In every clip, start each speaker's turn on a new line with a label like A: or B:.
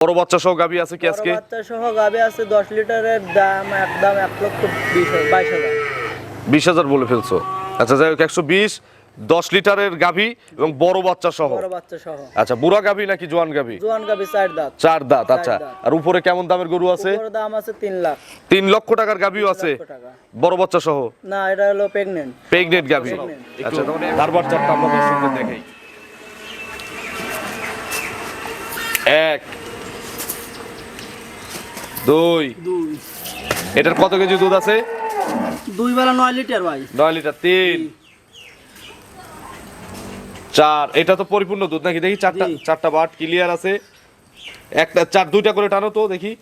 A: বড় বাচ্চা সহ গাভী আছে কি আজকে?
B: বাচ্চা সহ গাবে আছে দশ লিটারের দাম একদম এক লক্ষ বিশ হাজার- বাইশ হাজার।
A: বিশ হাজার বলে ফেলছো। আচ্ছা যাই হোক একশো বিশ দশ লিটারের গাভী এবং বড় বাচ্চা সহ
B: বড় বাচ্চা সহ
A: আচ্ছা বুড়া গাভী নাকি জোয়ান গাভী?
B: জোয়ান গাবি চার দাঁত।
A: চার দাঁত আচ্ছা। আর উপরে কেমন দামের গরু আছে?
B: উপর দাম আছে তিন লাখ।
A: তিন লক্ষ টাকার গাভীও আছে। বড় বাচ্চা সহ
B: না এটা হলো প্রেগনেন্ট
A: গাভী।
B: Pregnant।
A: আচ্ছা তারপর চারটা আমরা দর্শকদের দেখাই। এক দুই। এটার কত কেজি দুধ আছে?
B: দুই বেলা নয় লিটার ভাই।
A: নয় লিটার তিন। চার। এটা তো পরিপূর্ণ দুধ নাকি? দেখি চারটা চারটা বাট ক্লিয়ার আছে। একটা চার দুইটা করে টানো তো দেখি।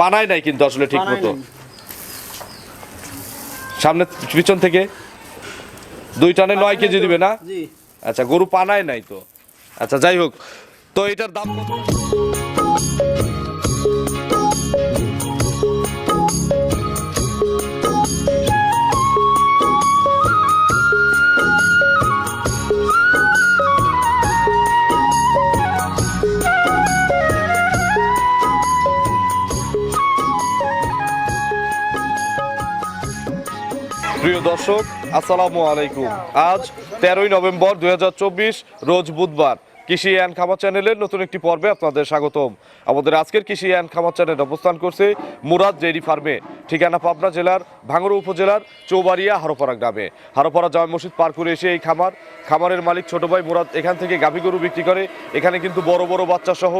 A: পানায় নাই কিন্তু আসলে ঠিক মতো। সামনে পিছন থেকে। দুই টানে নয় কেজি দিবে না? আচ্ছা গরু পানায় নাই তো। আচ্ছা যাই হোক। তো এটার দাম কত? দর্শক, আসসালামু আলাইকুম। আজ তেরোই নভেম্বর দু হাজার চব্বিশ, রোজ বুধবার। কৃষি অ্যান্ড খামার চ্যানেলের নতুন একটি পর্বে আপনাদের স্বাগতম। আমাদের আজকের কৃষি অ্যান্ড খামার চ্যানেল অবস্থান করছে মুরাদ ডেইরি ফার্মে, ঠিকানা পাবনা জেলার ভাঙড়া উপজেলার চৌবাড়িয়া হারোপাড়া গ্রামে। হারোপাড়া জামা মসজিদ পার করে এসে এই খামার, খামারের মালিক ছোট ভাই মুরাদ এখান থেকে গাভী গরু বিক্রি করে। এখানে কিন্তু বড় বড় বাচ্চা সহ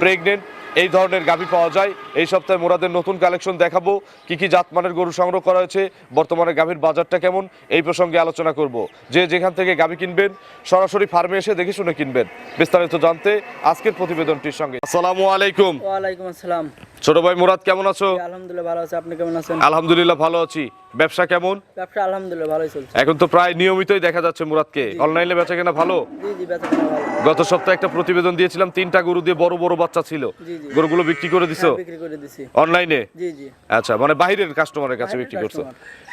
A: প্রেগনেন্ট এই ধরনের গাভী পাওয়া যায়। এই সপ্তাহে মোরাদের নতুন কালেকশন দেখাবো। কি কি জাতমানের গরু সংগ্রহ করা হয়েছে বর্তমানে গাভীর বাজারটা কেমন এই প্রসঙ্গে আলোচনা করব। যে যেখান থেকে গাভী কিনবেন সরাসরি ফার্মে এসে দেখে শুনে কিনবেন। বিস্তারিত জানতে আজকের প্রতিবেদনটির সঙ্গে। আসসালামু আলাইকুম।
B: ওয়ালাইকুম আসসালাম।
A: ছোট ভাই মুরাদ কেমন আছো?
B: আলহামদুলিল্লাহ ভালো আছে। আপনি কেমন আছেন?
A: আলহামদুলিল্লাহ ভালো আছি। ব্যবসা কেমন?
B: ব্যবসা আলহামদুলিল্লাহ ভালোই চলছে।
A: এখন তো প্রায় নিয়মিতই দেখা যাচ্ছে মুরাদকে। অনলাইনে বেচা কেনা ভালো?
B: জি জি বেচা কেনা ভালো।
A: গত সপ্তাহে একটা প্রতিবেদন দিয়েছিলাম তিনটা গরু দিয়ে বড় বড় বাচ্চা ছিল। গরুগুলো বিক্রি করে দিছো?
B: হ্যাঁ, বিক্রি করে দিছি।
A: অনলাইনে?
B: জি জি।
A: আচ্ছা মানে বাইরের কাস্টমারের কাছে বিক্রি করছ।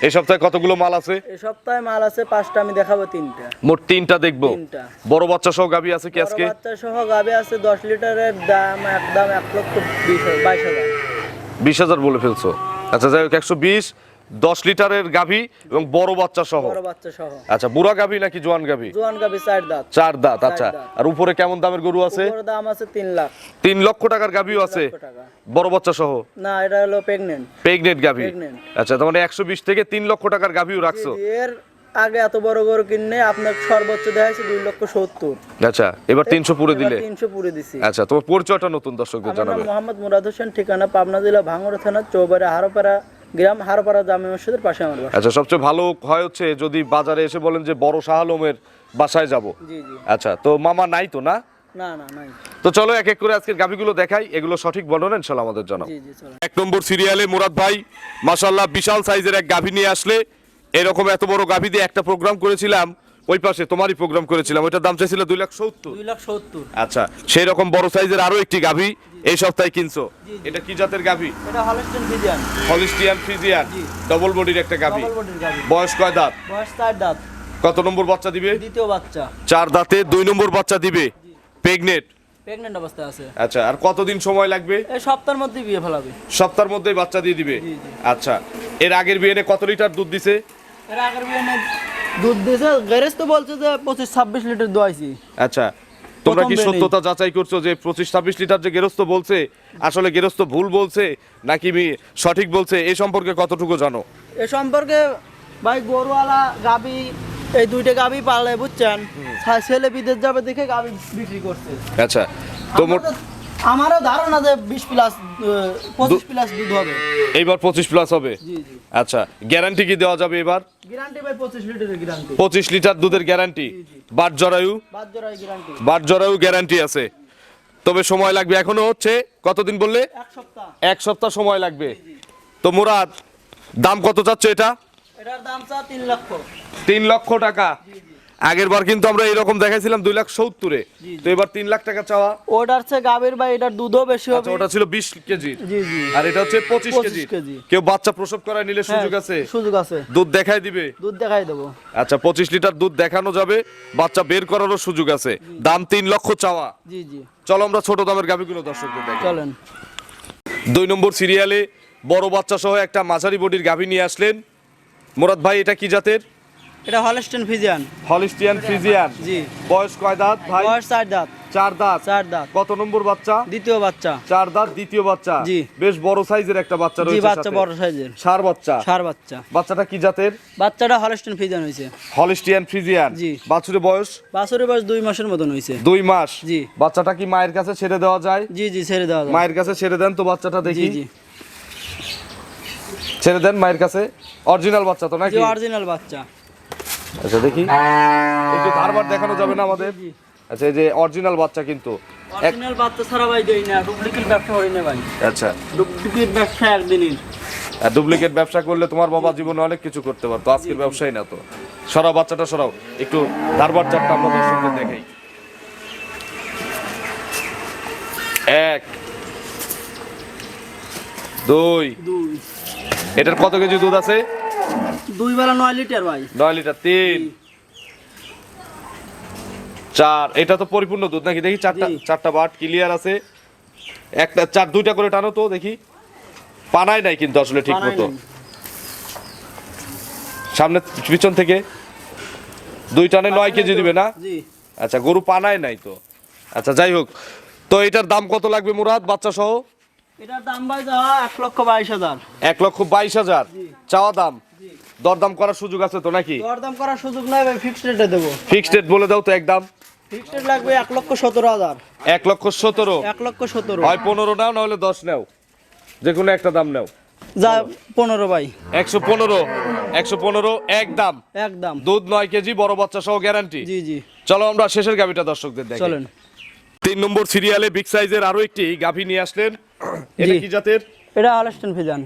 A: এই সপ্তাহে কতগুলো মাল আছে?
B: এই সপ্তাহে মাল আছে পাঁচটা আমি দেখাবো তিনটা।
A: মোট তিনটা দেখব।
B: তিনটা।
A: বড় বাচ্চা সহ গাভী আছে কি আজকে?
B: বাচ্চা সহ গাবে আছে দশ লিটারের দাম একদম এক লক্ষ বিশ হাজার- বাইশ হাজার।
A: বিশ হাজার বলে ফেলছো। আচ্ছা যাই হোক একশো বিশ। দশ লিটারের গাভী এবং বড় বাচ্চা সহ? আচ্ছা বুড়া গাভী নাকি জোয়ান গাভী?
B: জোয়ান গাবি চার দাঁত।
A: চার দাঁত আচ্ছা। আর উপরে কেমন দামের গরু আছে?
B: দাম আছে তিন লাখ।
A: তিন লক্ষ টাকার গাভীও আছে? বড় বাচ্চা সহ?
B: না এটা হলো প্রেগনেন্ট
A: প্রেগনেন্ট গাভী। আচ্ছা তার মানে একশো বিশ থেকে তিন লক্ষ টাকার গাভীও রাখছো?
B: এর আগে এত বড় গরু কিনে আপনার সর্বোচ্চ দেখাইছে দুই লক্ষ সত্তর।
A: আচ্ছা এবার তিনশো পুরে দিলে?
B: তিনশো পুরে দিছি।
A: আচ্ছা তোমার পরিচয়টা নতুন দর্শকদের জানাবে।
B: মোহাম্মদ মুরাদ হোসেন ঠিকানা পাবনা জেলা ভাঙড়া থানা চৌবাড়ি হারোপাড়া গ্রাম হারোপাড়া জামে মসজিদের পাশে আমার বাসা।
A: আচ্ছা সবচেয়ে ভালো হয় হচ্ছে যদি বাজারে এসে বলেন যে বড় শাহ আলমের বাসায় যাব।
B: জি জি।
A: আচ্ছা তো মামা নাই তো না?
B: না না নাই।
A: তো চলো এক এক করে আজকের গাভিগুলো দেখাই এগুলো সঠিক বর্ণনা ইনশাল্লাহ আমাদের জানাও
B: জি জি চলো।
A: এক নম্বর সিরিয়ালে মুরাদ ভাই মাশাল্লাহ বিশাল সাইজের এক গাভী নিয়ে আসলে এরকম এত বড় গাভী দিয়ে একটা প্রোগ্রাম করেছিলাম ওই পাশে তোমারই প্রোগ্রাম করেছিলাম ওইটার দাম চাইছিল দুই লাখ সত্তর।
B: দুই লাখ সত্তর।
A: আচ্ছা সেই রকম বড় সাইজের আরও একটি গাভী এই সপ্তাহে কিনছো? এটা কি জাতের গাভী?
B: এটা হলস্টেন ফিজিয়ান
A: হলিস্টিয়ান। ডবল বডির একটা গাভী।
B: ডবল বডির গাবি
A: বয়স কয় দাঁত?
B: বয়স চার দাঁত।
A: কত নম্বর বাচ্চা দিবে?
B: দ্বিতীয় বাচ্চা।
A: চার দাঁতে দুই নম্বর বাচ্চা দিবে? প্রেগনেট
B: প্রেগনেন্ট অবস্থায় আছে।
A: আচ্ছা আর কতদিন সময় লাগবে?
B: এই সপ্তাহের মধ্যে বিয়ে ফেলাবে।
A: সপ্তাহের মধ্যেই বাচ্চা দিয়ে দিবে। আচ্ছা এর আগের বিয়েনে কত লিটার দুধ দিছে?
B: এর আগের বিয়েনে দুধ দিয়েছে গ্যারেজ তো বলছে যে পঁচিশ ছাব্বিশ লিটার দোয়াইছি।
A: আচ্ছা তোমরা কি সত্যতা যাচাই করছ যে পঁচিশ ছাব্বিশ লিটার যে গেরস্ত বলছে আসলে গেরস্ত ভুল বলছে নাকি সঠিক বলছে এ সম্পর্কে কতটুকু জানো?
B: এ সম্পর্কে ভাই গরুওয়ালা গাবি এই দুইটা গাবি পালে বুঝছেন ছা- ছেলে বিদেশ যাবে দেখে গাবি বিক্রি করছে।
A: আচ্ছা তো মোট
B: আমারও- ধারণা যে বিশ প্লাস পঁচিশ প্লাস দুধ হবে।
A: এইবার পঁচিশ প্লাস হবে?
B: জি জি।
A: আচ্ছা গ্যারান্টি কি দেওয়া যাবে এবার?
B: গ্যারান্টি ভাই পঁচিশ লিটারের গ্যারান্টি
A: পঁচিশ লিটার দুধের গ্যারান্টি বাট জরায়ু? বাট জরায়ু গ্যারান্টি আছে। তবে সময় লাগবে এখনও হচ্ছে কতদিন বললে?
B: এক সপ্তাহ।
A: এক সপ্তাহ সময় লাগবে। তো মুরাদ দাম কত চাচ্ছ এটা?
B: এটার দাম চা তিন লক্ষ।
A: তিন লক্ষ টাকা। আগের বার কিন্তু আমরা এরকম দেখাইছিলাম দুই লাখ সত্তরে। তো এবার তিন লাখ টাকা চাওয়া।
B: ওটার হচ্ছে গাবির ভাই এটার দুধও বেশি
A: আচ্ছা
B: হবে।
A: ওটা ছিল বিশ কেজি আর এটা হচ্ছে পঁচিশ কেজি। কেউ বাচ্চা প্রসব করায় নিলে সুযোগ
B: হ্যাঁ,
A: আছে?
B: সুযোগ আছে।
A: দুধ দেখাই দিবে?
B: দুধ দেখাই দেবো।
A: আচ্ছা পঁচিশ লিটার দুধ দেখানো যাবে। বাচ্চা বের করারও সুযোগ আছে। দাম তিন লক্ষ চাওয়া।
B: জি জি।
A: চলো আমরা ছোট দামের গাভিগুলো দর্শকদের দেখি
B: চলেন।
A: দুই নম্বর সিরিয়ালে বড় বাচ্চা সহ একটা মাঝারি বডির গাভি নিয়ে আসলেন। মুরাদ ভাই এটা কি জাতের?
B: এটা হলস্টেন ফিজিয়ান।
A: হলিস্টিয়ান ফ্রিজিয়ান
B: জি।
A: বয়স কয় দাঁত ভাই?
B: বয়স চার দাঁত।
A: চার দাঁত।
B: চার দাঁত।
A: কত নম্বর বাচ্চা?
B: দ্বিতীয় বাচ্চা।
A: চার দাঁত দ্বিতীয় বাচ্চা?
B: জি।
A: বেশ বড় সাইজের একটা বাচ্চা
B: জি
A: রয়েছে
B: বাচ্চা
A: সাথে।
B: বড় সাইজের।
A: ষাঁড় বাচ্চা।
B: সার বাচ্চা।
A: বাচ্চাটা কি জাতের?
B: বাচ্চাটা হলস্টেন হয়েছে
A: হলিস্টিয়ান ফ্রিজিয়ান
B: জি।
A: বাছুরের বয়স?
B: বাছরের বয়স দুই মাসের মতন হয়েছে
A: দুই মাস।
B: জি।
A: বাচ্চাটা কি মায়ের কাছে ছেড়ে দেওয়া যায়?
B: জি জি ছেড়ে দেওয়া যাবে।
A: মায়ের কাছে ছেড়ে দেন তো বাচ্চাটা
B: জি
A: দেখি
B: জি।
A: ছেড়ে দেন মায়ের কাছে? অরিজিনাল বাচ্চা তো
B: জি
A: নাকি?
B: অরিজিনাল বাচ্চা।
A: আচ্ছা দেখি। একটু ধারবার দেখানো যাবে না আমাদের? আচ্ছা এই যে অরিজিনাল বাচ্চা কিন্তু।
B: অরিজিনাল বাচ্চা ছাড়া ভাই দেই না ডুপ্লিকেট ব্যবসা করি না ভাই।
A: আচ্ছা।
B: ডুপ্লিকেট ব্যবসা একদিনই।
A: আর ডুপ্লিকেট ব্যবসা করলে তোমার বাবা জীবনে অনেক কিছু করতে পারতো আজকের ব্যবসায় না তো। সরাও বাচ্চাটা সরাও। একটু ধারবার চারটা আমরা দর্শকদের দেখাই। এক দুই।
B: দুই।
A: এটার কত কেজি দুধ আছে?
B: দুই বেলা নয় লিটার ভাই।
A: নয় লিটার তিন। চার এটা তো পরিপূর্ণ দুধ নাকি? দেখি চারটা চারটা বাট ক্লিয়ার আছে। একটা চার দুইটা করে টানো তো দেখি। পানায় নাই কিন্তু আসলে ঠিক মতো। সামনে পিছন থেকে দুই টানে নয় কেজি দিবে না? আচ্ছা গরু পানায় নাই তো। আচ্ছা যাই হোক। তো এটার দাম কত লাগবে মুরাদ বাচ্চা সহ?
B: এটার দাম ভাই যাওয়া এক লক্ষ বাইশ হাজার।
A: এক লক্ষ বাইশ হাজার। চাওয়া দাম? দরদাম করার সুযোগ আছে তো নাকি?
B: দরদাম করার সুযোগ নাই ভাই ফিক্সড রেটে দেবো।
A: ফিক্সড রেট বলে দাও তো একদম
B: ফিক্সড রেট লাগবে এক লক্ষ সতেরো হাজার।
A: এক লক্ষ সতেরো?
B: এক লক্ষ সতেরো।
A: হয় পনেরো নাও নাহলে দশ নাও। যে কোনো একটা দাম নাও।
B: যা পনেরো ভাই।
A: একশো পনেরো একশো পনেরো এক দাম।
B: একদম
A: দুধ নয় কেজি বড় বাচ্চা সহ গ্যারান্টি
B: জি জি।
A: চলো আমরা শেষের গাভিটা দর্শকদের দেখি।
B: চলেন।
A: তিন নম্বর সিরিয়ালে বিগ সাইজের আরও একটি গাভি নিয়ে আসলেন। এটা কি জাতের?
B: এটা হলস্টেন ফিজান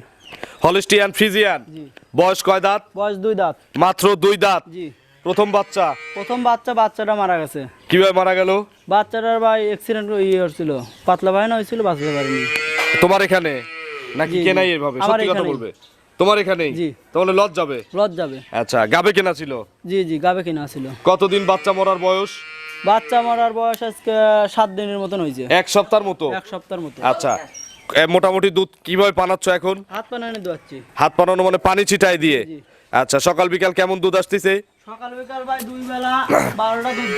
A: হলিস্টিয়ান ফ্রিজিয়ান
B: জি।
A: বয়স কয় দাঁত?
B: বয়স দুই দাঁত।
A: মাত্র দুই দাঁত।
B: জি।
A: প্রথম বাচ্চা?
B: প্রথম বাচ্চা বাচ্চাটা মারা গেছে।
A: কীভাবে মারা গেল?
B: বাচ্চাটার ভাই অ্যাক্সিডেন্ট ইয়ে হচ্ছিল পাতলা বাহিনী হয়েছিল বাঁচতে পারিনি
A: তোমার এখানে? নাকি। কেনাই এভাবে? সত্যি কথা বলবে। তোমার এখানেই?
B: জি।
A: তাহলে লজ যাবে?
B: লজ যাবে।
A: আচ্ছা গাবে কেনা ছিল?
B: জি জি গাবে কিনা ছিল।
A: কতদিন বাচ্চা মরার বয়স?
B: বাচ্চা মরার বয়স আজকে সাত দিনের মতন হয়েছে।
A: এক সপ্তাহের মতো?
B: এক সপ্তাহের মতো।
A: আচ্ছা মোটামুটি দুধ কীভাবে পানাচ্ছ এখন?
B: হাত পা নানি দোয়াচ্ছি।
A: হাত পানানো মানে পানি ছিটাই দিয়ে? আচ্ছা সকাল বিকাল কেমন দুধ আসতেছে?
B: সকাল বিকাল ভাই দুই বেলা বারোটা দুধ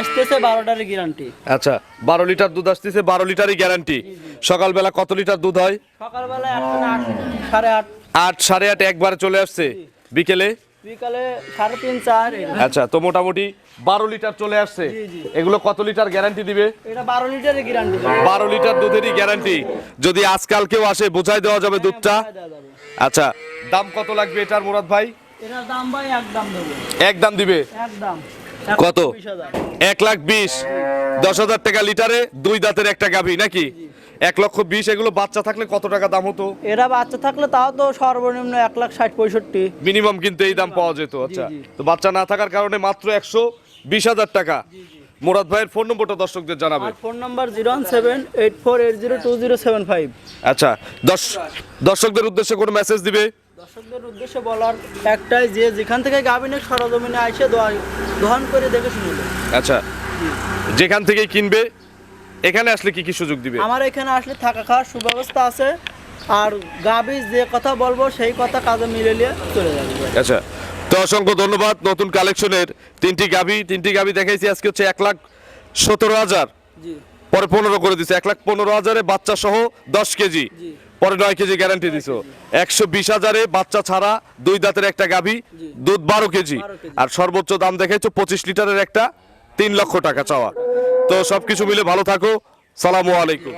B: আসতেছে বারোটার গ্যারান্টি
A: আচ্ছা বারো লিটার দুধ আসতেছে বারো লিটারই গ্যারান্টি কত লিটার দুধ হয়? একবারে চলে আসছে? বিকেলে? আচ্ছা তো মোটামুটি বারো লিটার চলে আসছে। এগুলো কত লিটার গ্যারান্টি দিবে?
B: বারো
A: লিটার দুধেরই গ্যারান্টি যদি আজকাল কেউ আসে বোঝাই দেওয়া যাবে দুধটা। আচ্ছা দাম কত লাগবে এটার মুরাদ ভাই? এক দাম দিবে। কত? এক লাখ বিশ দশ হাজার টাকা লিটারে দুই দাঁতের একটা গাভী নাকি? এক লক্ষ বিশ এগুলো বাচ্চা থাকলে কত টাকা দাম হতো?
B: এরা বাচ্চা থাকলে তাও তো সর্বনিম্ন এক লাখ ষাট পঁয়ষট্টি।
A: মিনিমাম কিন্তু এই দাম পাওয়া যেত আচ্ছা। তো বাচ্চা না থাকার কারণে মাত্র একশো বিশ হাজার টাকা। মুরাদ ভাইয়ের ফোন নম্বরটা দর্শকদের জানাবে।
B: Phone number zero one seven eight four eight zero two zero seven five.
A: আচ্ছা দশ দর্শকদের উদ্দেশ্যে কোনো মেসেজ দিবে?
B: দর্শকদের উদ্দেশ্যে বলার একটাই যে যেখান থেকে গাবিনে সরজমিনে আইসে দোয়া দোহান করে দেখে শুনে
A: আচ্ছা যেখান থেকেই কিনবে এখানে আসলে কি কি সুযোগ দিবে?
B: আমার এখানে আসলে থাকা খাওয়ার সুব্যবস্থা আছে আর গাবি যে কথা বলব সেই কথা কাজে মিলে নিয়ে চলে যাবে।
A: আচ্ছা তো অসংখ্য ধন্যবাদ নতুন কালেকশনের তিনটি গাবি। তিনটি গাবি দেখাইছি আজকে হচ্ছে এক লাখ সতেরো হাজার। পরে পনেরো করে দিছে এক লাখ পনেরো হাজারে বাচ্চা সহ দশ কেজি। পরে নয় কেজি গ্যারান্টি দিছো। একশো বিশ হাজারে বাচ্চা ছাড়া দুই দাঁতের একটা গাভি দুধ বারো কেজি। আর সর্বোচ্চ দাম দেখাইছো পঁচিশ লিটারের একটা তিন লক্ষ টাকা চাওয়া। তো সবকিছু মিলে ভালো থাকো। সালামু আলাইকুম।